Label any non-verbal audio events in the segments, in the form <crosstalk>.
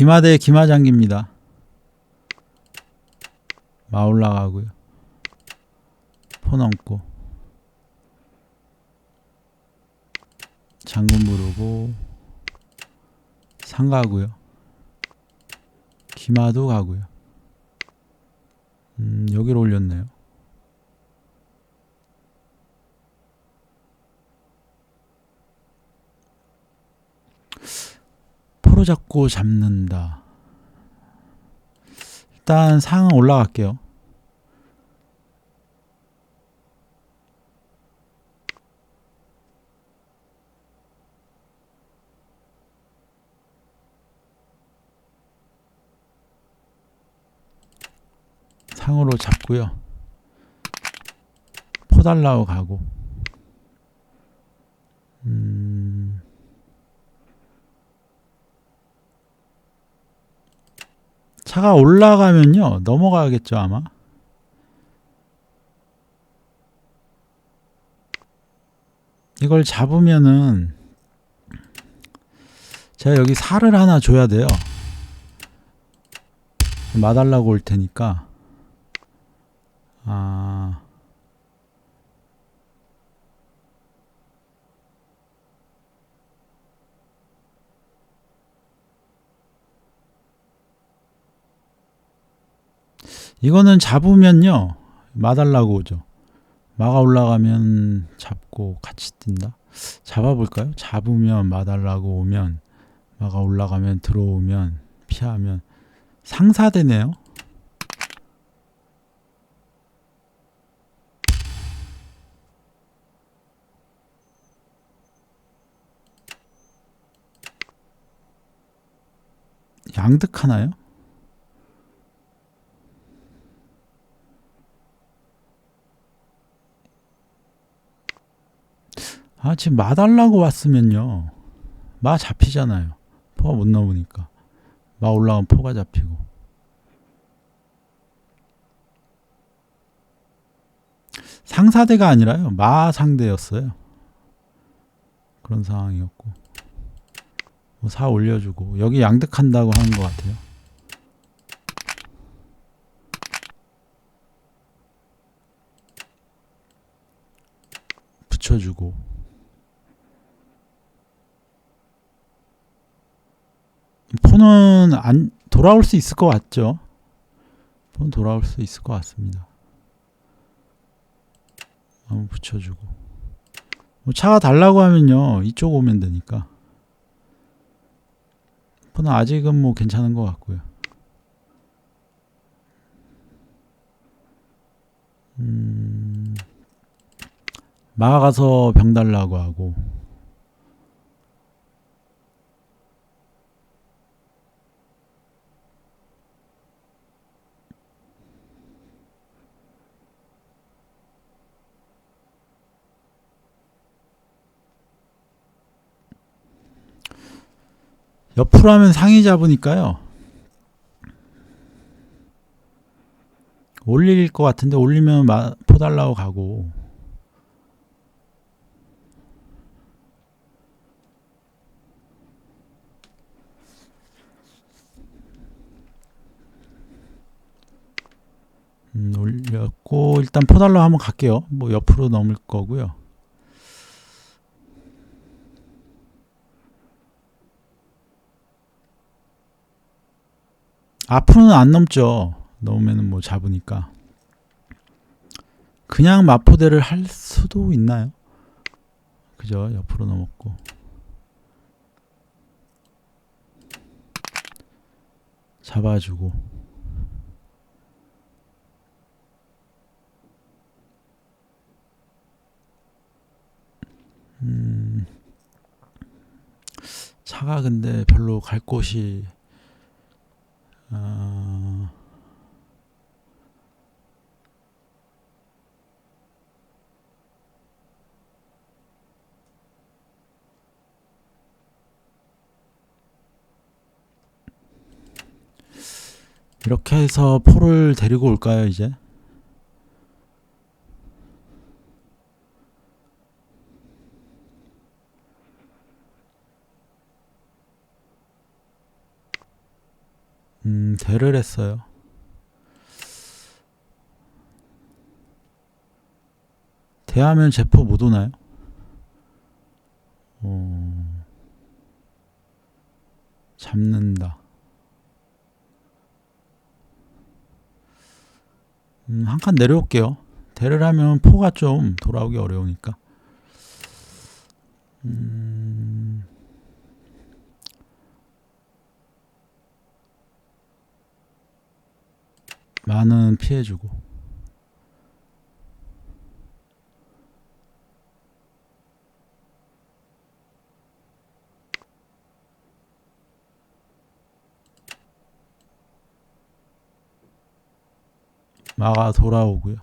기마대 기마장기입니다. 마 올라가고요. 포 넘고 장군 부르고 상가고요. 기마도 가고요. 음, 여기로 올렸네요. 포로 잡고 잡는다. 일단 상은 올라갈게요. 상으로 잡고요. 포달라고 가고. 차가 올라가면요. 넘어가겠죠, 아마. 이걸 잡으면은 제가 여기 살을 하나 줘야 돼요. 마달라고 올 테니까. 아. 이거는 잡으면요. 마달라고 오죠. 마가 올라가면 잡고 같이 뛴다. 잡아볼까요? 잡으면 마달라고 오면 마가 올라가면 들어오면 피하면 상사되네요. 양득하나요? 아, 지금 마 달라고 왔으면요. 마 잡히잖아요. 포가 못 넘으니까. 마 올라가면 포가 잡히고. 상사대가 아니라요. 마 상대였어요. 그런 상황이었고. 뭐사 올려주고. 여기 양득한다고 하는 것 같아요. 붙여주고. 폰은 안 돌아올 수 있을 것 같죠? 폰 돌아올 수 있을 것 같습니다. 한번 붙여주고. 뭐 차가 달라고 하면요 이쪽 오면 되니까. 폰은 아직은 뭐 괜찮은 것 같고요. 음, 막아가서 병 달라고 하고. 옆으로 하면 상의 잡으니까요. 올릴 것 같은데 올리면 마, 포달라고 가고 음, 올렸고 일단 포달라 한번 갈게요. 뭐 옆으로 넘을 거고요. 앞으로는 안 넘죠. 넘으면 뭐 잡으니까. 그냥 마포대를 할 수도 있나요? 그죠? 옆으로 넘었고. 잡아주고. 음, 차가 근데 별로 갈 곳이 어, 이렇게 해서 포를 데리고 올까요, 이제? 음, 대를 했어요. 대하면 제포 못 오나요? 어, 잡는다. 음, 한칸 내려올게요. 대를 하면 포가 좀 돌아오기 어려우니까. 음, 많은 피해주고. 마가 돌아오고요.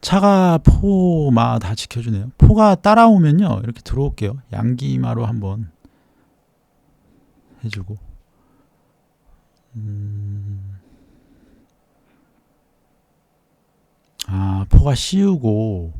차가 포 마 다 지켜주네요. 포가 따라오면요 이렇게 들어올게요. 양기마로 한번 해주고. 음... 아 포가 씌우고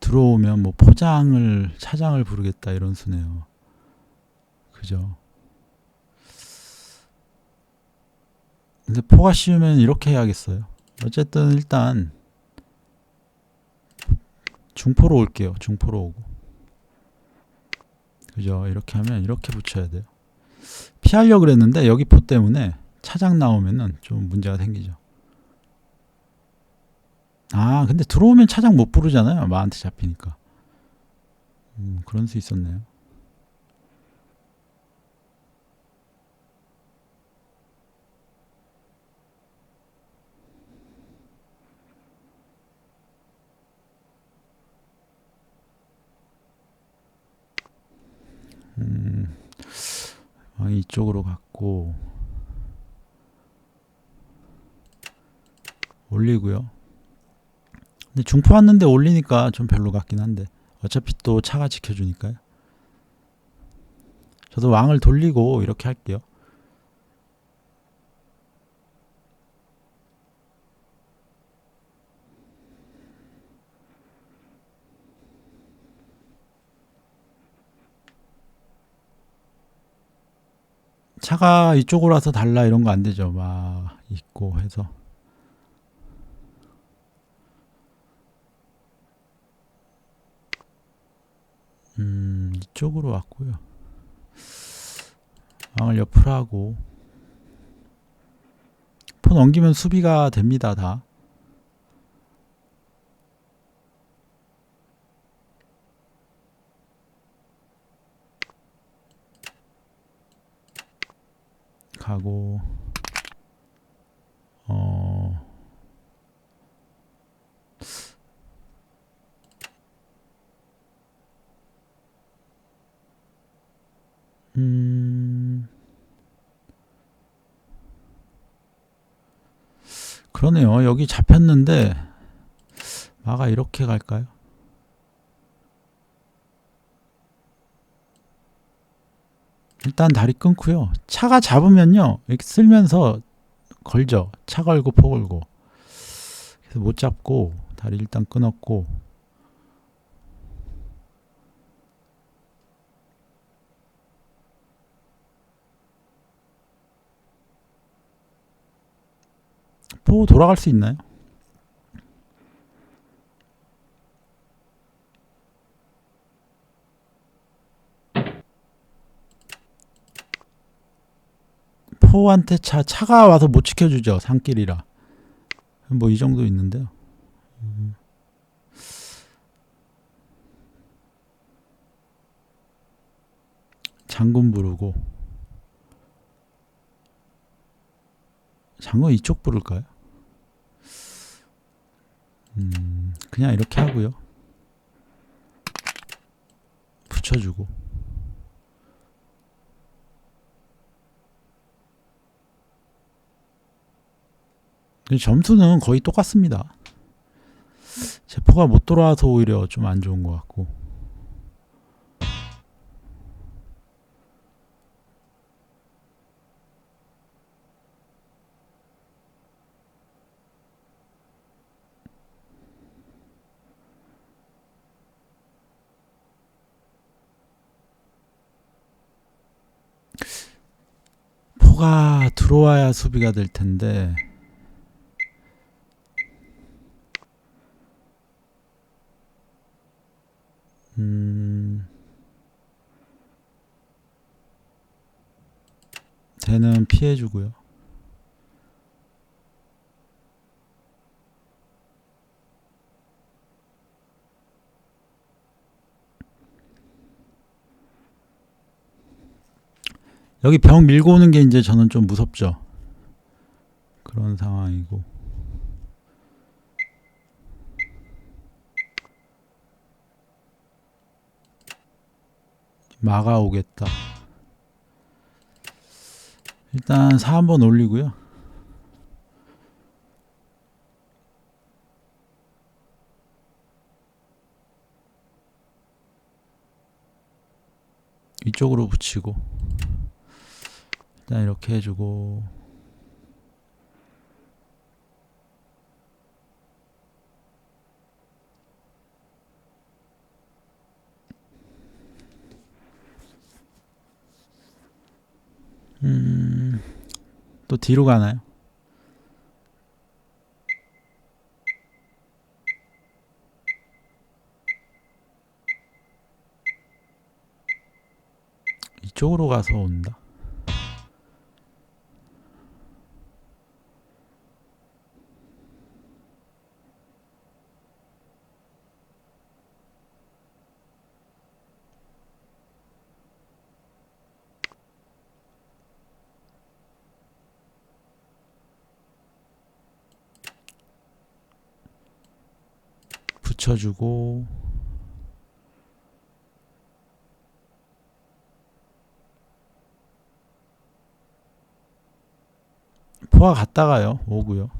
들어오면 뭐 포장을 차장을 부르겠다 이런 수네요. 그죠? 근데 포가 씌우면 이렇게 해야겠어요. 어쨌든 일단 중포로 올게요. 중포로 오고. 그죠? 이렇게 하면 이렇게 붙여야 돼요. 피하려고 그랬는데 여기 포 때문에 차장 나오면은 좀 문제가 생기죠. 아, 근데 들어오면 차장 못 부르잖아요. 마한테 잡히니까. 음, 그런 수 있었네요. 음, 이쪽으로 갔고 올리고요. 근데 중포 왔는데 올리니까 좀 별로 같긴 한데 어차피 또 차가 지켜주니까요. 저도 왕을 돌리고 이렇게 할게요. 차가 이쪽으로 와서 달라 이런 거 안 되죠. 막 있고 해서. 음, 이쪽으로 왔고요. 왕을 옆으로 하고 포 넘기면 수비가 됩니다, 다. 가고 그러네요. 여기 잡혔는데 마가 이렇게 갈까요? 일단 다리 끊고요. 차가 잡으면요. 이렇게 쓸면서 걸죠. 차 걸고 포 걸고. 그래서 못 잡고 다리 일단 끊었고 포 돌아갈 수 있나요? 포한테 차 차가 와서 못 지켜주죠 산길이라 뭐 이 정도 있는데요. 음. 장군 부르고 장군 이쪽 부를까요? 음, 그냥 이렇게 하고요. 붙여주고. 점수는 거의 똑같습니다. 제포가 못 돌아와서 오히려 좀 안 좋은 것 같고. 들어와야 수비가 될 텐데 음 대는 피해 주고요. 여기 병 밀고 오는 게 이제 저는 좀 무섭죠. 그런 상황이고. 막아오겠다. 일단 4 한번 올리고요. 이쪽으로 붙이고 일단 이렇게 해주고 음, 또 뒤로 가나요? 이쪽으로 가서 온다. 붙여주고 포화 갔다가요 오고요.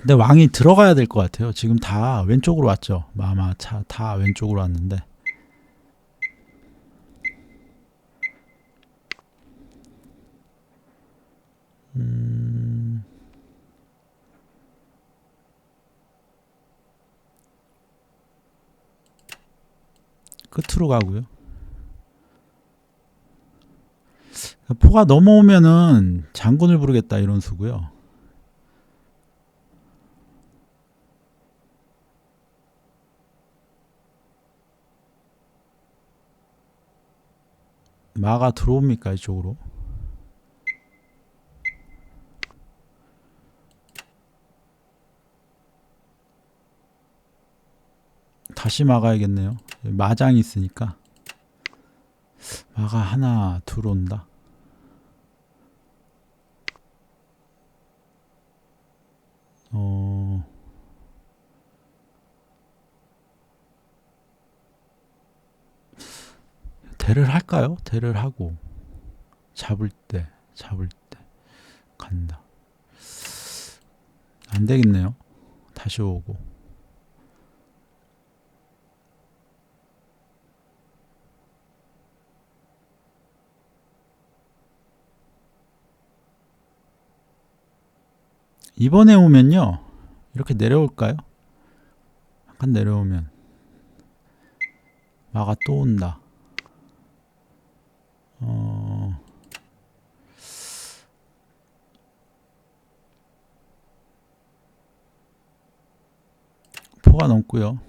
근데 왕이 들어가야 될 것 같아요. 지금 다 왼쪽으로 왔죠. 마마 차 다 왼쪽으로 왔는데 끝으로 가고요. 포가 넘어오면은 장군을 부르겠다 이런 수고요. 마가 들어옵니까 이쪽으로? 다시 막아야겠네요. 마장이 있으니까 마가 하나 들어온다. 어 대를 할까요? 대를 하고 잡을 때 잡을 때 간다. 안 되겠네요. 다시 오고. 이번에 오면요. 이렇게 내려올까요? 약간 내려오면 마가 또 온다. 어... 포가 넘고요.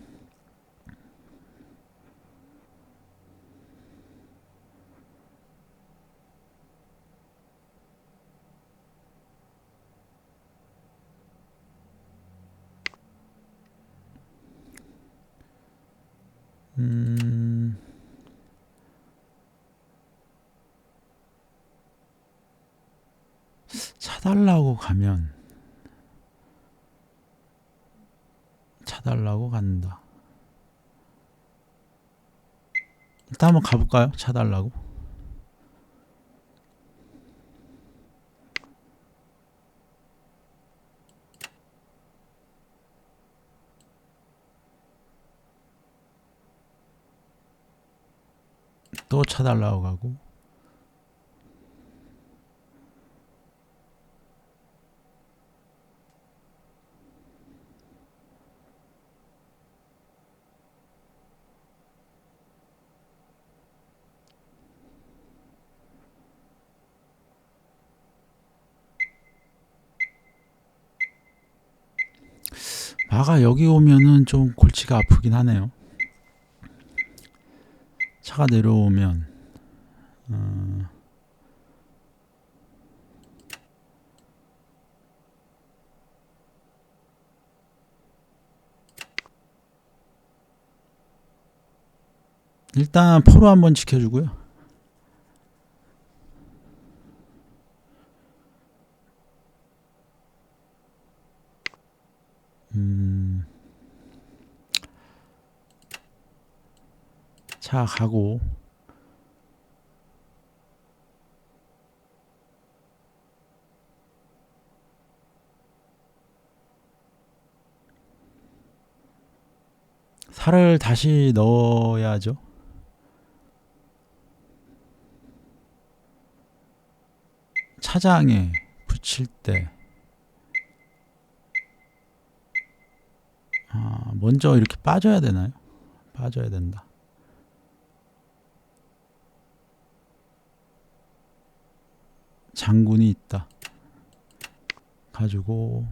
음... 차달라고 가면 차달라고 간다. 일단 한번 가볼까요? 차달라고. 또 차달라고 가고 아가 여기 오면은 좀 골치가 아프긴 하네요. 차가 내려오면 어, 일단 포로 한번 지켜주고요. 음, 차 가고 살을 다시 넣어야죠. 차장에 붙일 때 아, 먼저 이렇게 빠져야 되나요? 빠져야 된다. 장군이 있다. 가지고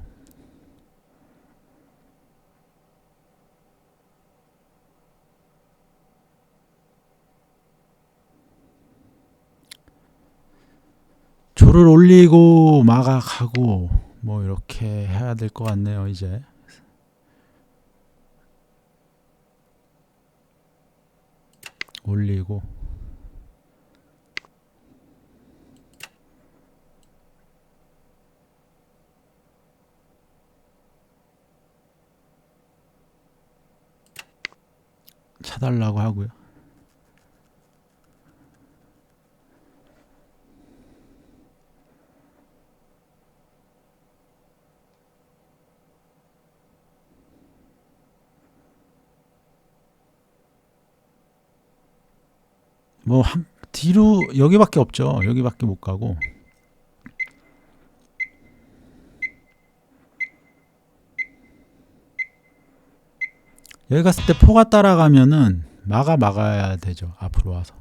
조를 올리고 마가 가고 뭐 이렇게 해야 될 것 같네요 이제 올리고 차달라고 하고요. 뭐 한, 뒤로 여기밖에 없죠. 여기밖에 못 가고 여기 갔을 때 포가 따라가면은 막아 막아야 되죠. 앞으로 와서.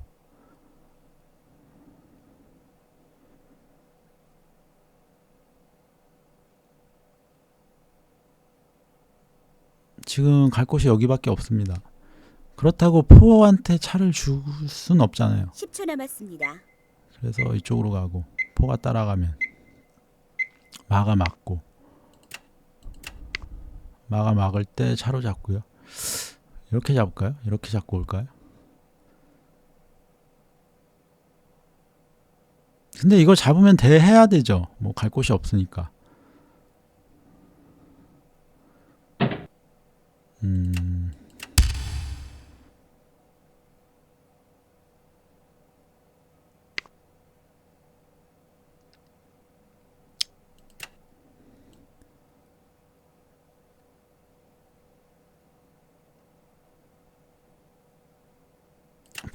지금 갈 곳이 여기밖에 없습니다. 그렇다고 포한테 차를 줄 순 없잖아요. 10초 남았습니다. 그래서 이쪽으로 가고 포가 따라가면 마가 막고 마가 막을 때 차로 잡고요. 이렇게 잡을까요? 이렇게 잡고 올까요? 근데 이거 잡으면 대해야 되죠. 뭐 갈 곳이 없으니까. 음.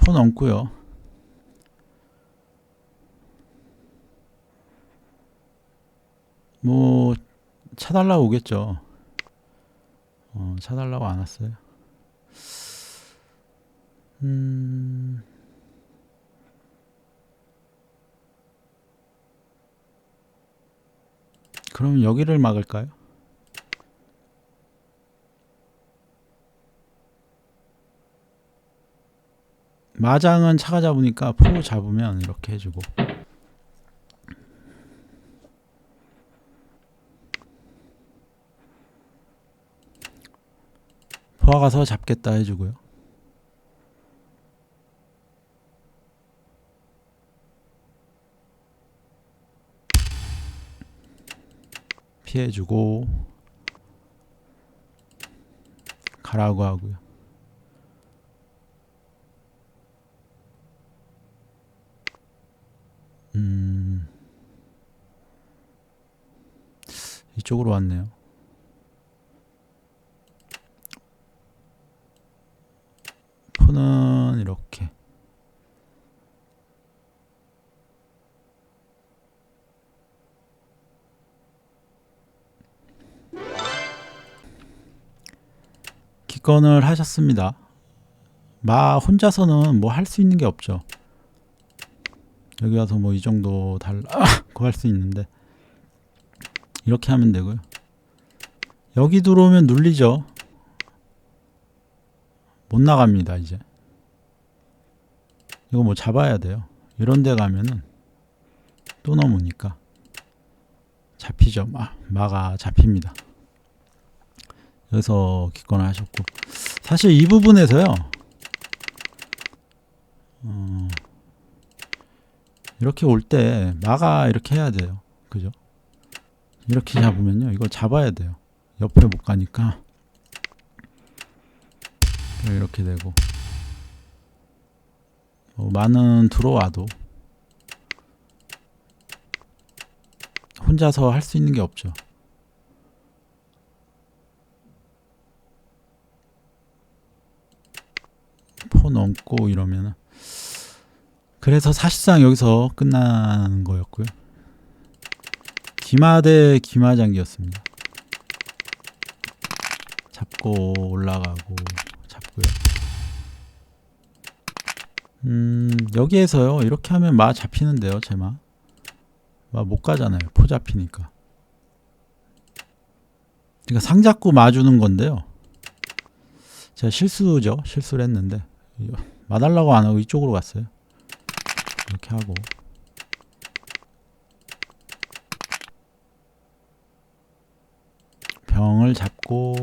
포 넘고요. 뭐 차달라고 오겠죠. 어, 차달라고 안 왔어요. 음. 그럼 여기를 막을까요? 마장은 차가 잡으니까 포 잡으면 이렇게 해주고 포화 가서 잡겠다 해주고요. 피해주고 가라고 하고요. 음, 이쪽으로 왔네요. 포는 이렇게 기권을 하셨습니다. 마 혼자서는 뭐 할 수 있는 게 없죠. 여기 와서 뭐 이 정도 달라고 <laughs> 할 수 있는데 이렇게 하면 되고요. 여기 들어오면 눌리죠. 못 나갑니다, 이제. 이거 뭐 잡아야 돼요. 이런 데 가면은 또 넘으니까 잡히죠. 마, 마가 잡힙니다. 여기서 기권을 하셨고 사실 이 부분에서요. 어, 이렇게 올때 마가 이렇게 해야 돼요. 그죠? 이렇게 잡으면요. 이거 잡아야 돼요. 옆에 못 가니까 이렇게 되고 어, 많은 들어와도 혼자서 할 수 있는 게 없죠. 포 넘고 이러면은 그래서 사실상 여기서 끝나는 거였고요. 기마 대 기마장기였습니다. 잡고 올라가고 잡고요. 음 여기에서요. 이렇게 하면 마 잡히는데요 제마. 마 못 가잖아요. 포 잡히니까. 그러니까 상 잡고 마 주는 건데요. 제가 실수죠. 실수를 했는데. 마달라고 안 하고 이쪽으로 갔어요 이렇게 하고 병을 잡고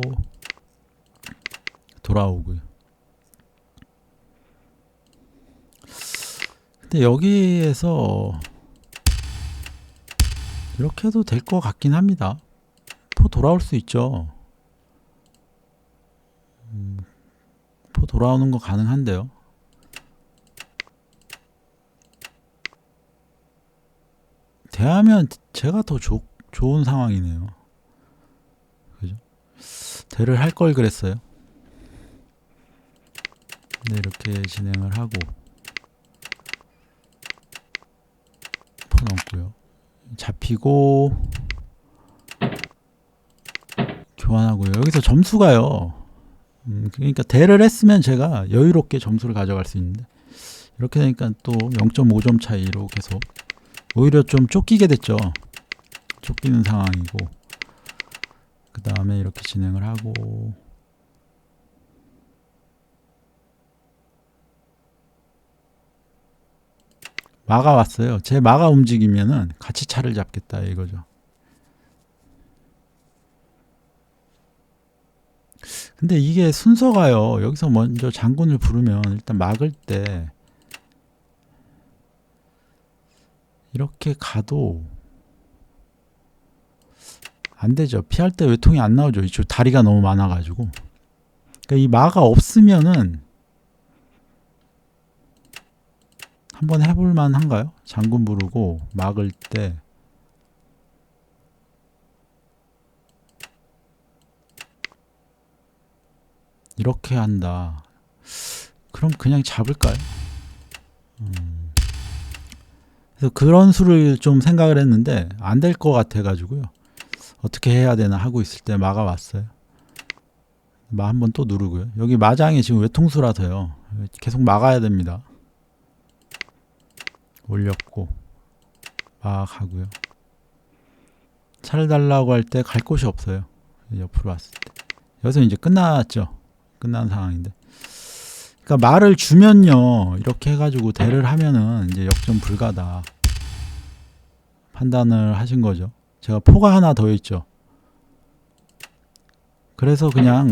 돌아오고요. 근데 여기에서 이렇게 해도 될 것 같긴 합니다. 포 돌아올 수 있죠. 음, 포 돌아오는 거 가능한데요. 대하면 제가 더 좋, 좋은 상황이네요. 그죠? 대를 할 걸 그랬어요. 네, 이렇게 진행을 하고 퍼넘고요. 잡히고 교환하고요. 여기서 점수가요. 음, 그러니까 대를 했으면 제가 여유롭게 점수를 가져갈 수 있는데 이렇게 되니까 또 0.5점 차이로 계속 오히려 좀 쫓기게 됐죠. 쫓기는 상황이고 그 다음에 이렇게 진행을 하고 마가 왔어요. 제 마가 움직이면은 같이 차를 잡겠다 이거죠. 근데 이게 순서가요. 여기서 먼저 장군을 부르면 일단 막을 때 이렇게 가도 안 되죠. 피할 때 외통이 안 나오죠. 이쪽 다리가 너무 많아가지고. 그러니까 이 마가 없으면은 한번 해볼 만 한가요? 장군 부르고 막을 때 이렇게 한다. 그럼 그냥 잡을까요? 음. 그래서 그런 수를 좀 생각을 했는데 안 될 것 같아가지고요. 어떻게 해야 되나 하고 있을 때 마가 왔어요. 마 한번 또 누르고요. 여기 마장이 지금 외통수라서요. 계속 막아야 됩니다. 올렸고 막 하고요. 차를 달라고 할 때 갈 곳이 없어요. 옆으로 왔을 때. 여기서 이제 끝났죠. 끝난 상황인데. 그러니까 말을 주면요. 이렇게 해가지고 대를 하면은 이제 역전 불가다. 판단을 하신 거죠. 제가 포가 하나 더 있죠. 그래서 그냥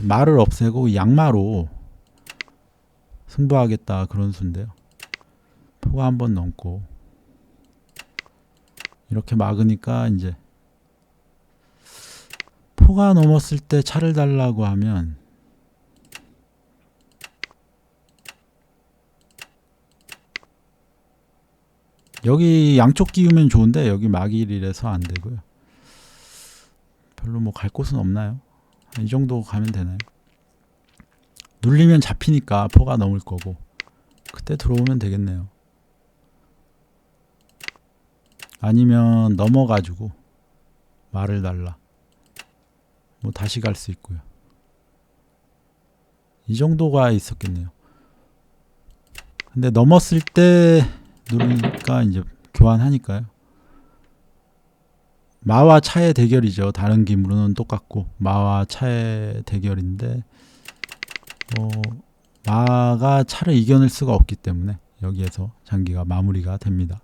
말을 없애고 양마로 승부하겠다 그런 수인데요. 포가 한 번 넘고 이렇게 막으니까 이제 포가 넘었을 때 차를 달라고 하면 여기 양쪽 끼우면 좋은데 여기 막일이라서 안 되고요. 별로 뭐 갈 곳은 없나요? 이 정도 가면 되나요? 눌리면 잡히니까 포가 넘을 거고 그때 들어오면 되겠네요. 아니면 넘어가지고 말을 달라. 뭐 다시 갈 수 있고요. 이 정도가 있었겠네요. 근데 넘었을 때 누르니까 이제 교환하니까요. 마와 차의 대결이죠. 다른 기물은 똑같고 마와 차의 대결인데 어, 마가 차를 이겨낼 수가 없기 때문에 여기에서 장기가 마무리가 됩니다.